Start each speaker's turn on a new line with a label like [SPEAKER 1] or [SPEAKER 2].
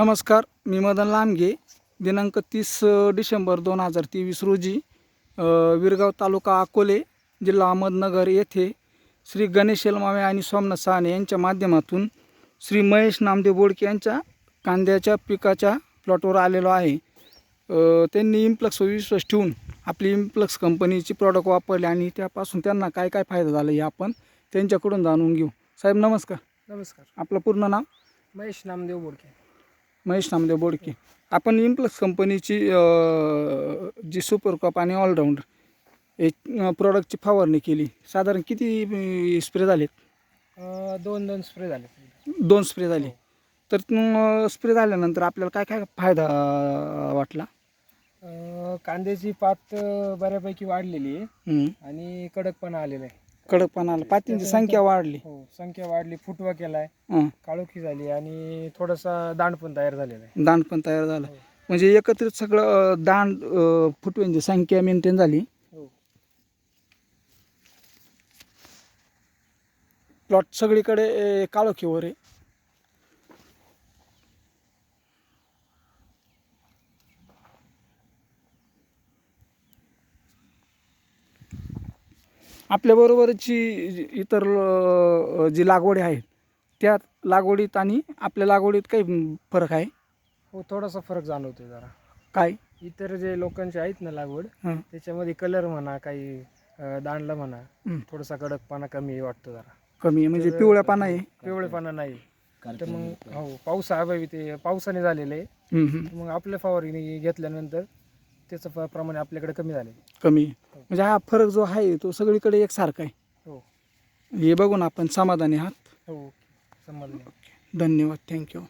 [SPEAKER 1] नमस्कार मी मदन लांबगे दिनांक तीस डिसेंबर दोन हजार तेवीस रोजी विरगाव तालुका अकोले जिल्हा अहमदनगर येथे श्री गणेश एलमावे आणि सोमनाथ साहने यांच्या माध्यमातून श्री महेश नामदेव बोडके यांच्या कांद्याच्या पिकाच्या प्लॉटवर आलेलो आहे. त्यांनी इम्प्लक्स विश्वास ठेवून आपली इम्प्लक्स कंपनीची प्रॉडक्ट वापरले आणि त्यापासून त्यांना काय काय फायदा झाला हे आपण त्यांच्याकडून जाणून घेऊ. साहेब नमस्कार.
[SPEAKER 2] नमस्कार.
[SPEAKER 1] आपलं पूर्ण नाव?
[SPEAKER 2] महेश नामदेव बोडके.
[SPEAKER 1] महेश नामदेव बोडके. आपण इम्प्लस कंपनीची अ, जी सुपर क्रॉप आणि ऑलराऊंडर एक प्रॉडक्टची फवारणी केली. साधारण किती स्प्रे झालेत?
[SPEAKER 2] दोन दोन स्प्रे झाले
[SPEAKER 1] दोन स्प्रे झाले. तर स्प्रे झाल्यानंतर आपल्याला काय काय फायदा वाटला?
[SPEAKER 2] कांद्याची पात बऱ्यापैकी वाढलेली आहे. आणि कडकपणा आलेला आहे.
[SPEAKER 1] कडकपणाला. पातींची संख्या वाढली.
[SPEAKER 2] हो संख्या वाढली फुटवा केलाय
[SPEAKER 1] हं.
[SPEAKER 2] काळोखी झाली आणि थोडासा दांड पण तयार झालेला आहे.
[SPEAKER 1] दांड पण तयार झालं.
[SPEAKER 2] हो.
[SPEAKER 1] म्हणजे एकत्रित सगळं अ, दांड अ, फुटव्यांची संख्या मेंटेन झाली.
[SPEAKER 2] हो.
[SPEAKER 1] प्लॉट सगळीकडे अ, काळोखीवर आहे. आपल्याबरोबरची जी- इतर जी लागवडी आहेत त्या लागवडीत आणि आपल्या लागवडीत काही फरक आहे?
[SPEAKER 2] हो थोडासा फरक जाणवतोय जरा.
[SPEAKER 1] काय?
[SPEAKER 2] इतर जे लोकांचे आहेत ना लागवड
[SPEAKER 1] हं.
[SPEAKER 2] त्याच्यामध्ये कलर म्हणा काही अं, दांडला म्हणा
[SPEAKER 1] हं.
[SPEAKER 2] थोडासा कडकपणा कमी वाटतो जरा.
[SPEAKER 1] कमी आहे म्हणजे पिवळ्या पाना आहे?
[SPEAKER 2] पिवळेपणा नाही. तर मग हो पाऊस अभावी ते पावसाने झालेलं आहे.
[SPEAKER 1] हम्म, हम्म.
[SPEAKER 2] मग आपल्या फवारणी घेतल्यानंतर त्याचं प- प्रमाण आपल्याकडे कमी झाले
[SPEAKER 1] कमी. आहे. म्हणजे हा फरक जो आहे तो सगळीकडे एकसारखा आहे.
[SPEAKER 2] हो.
[SPEAKER 1] हे बघून आपण समाधानी आहात.
[SPEAKER 2] हो समजले
[SPEAKER 1] धन्यवाद. थँक्यू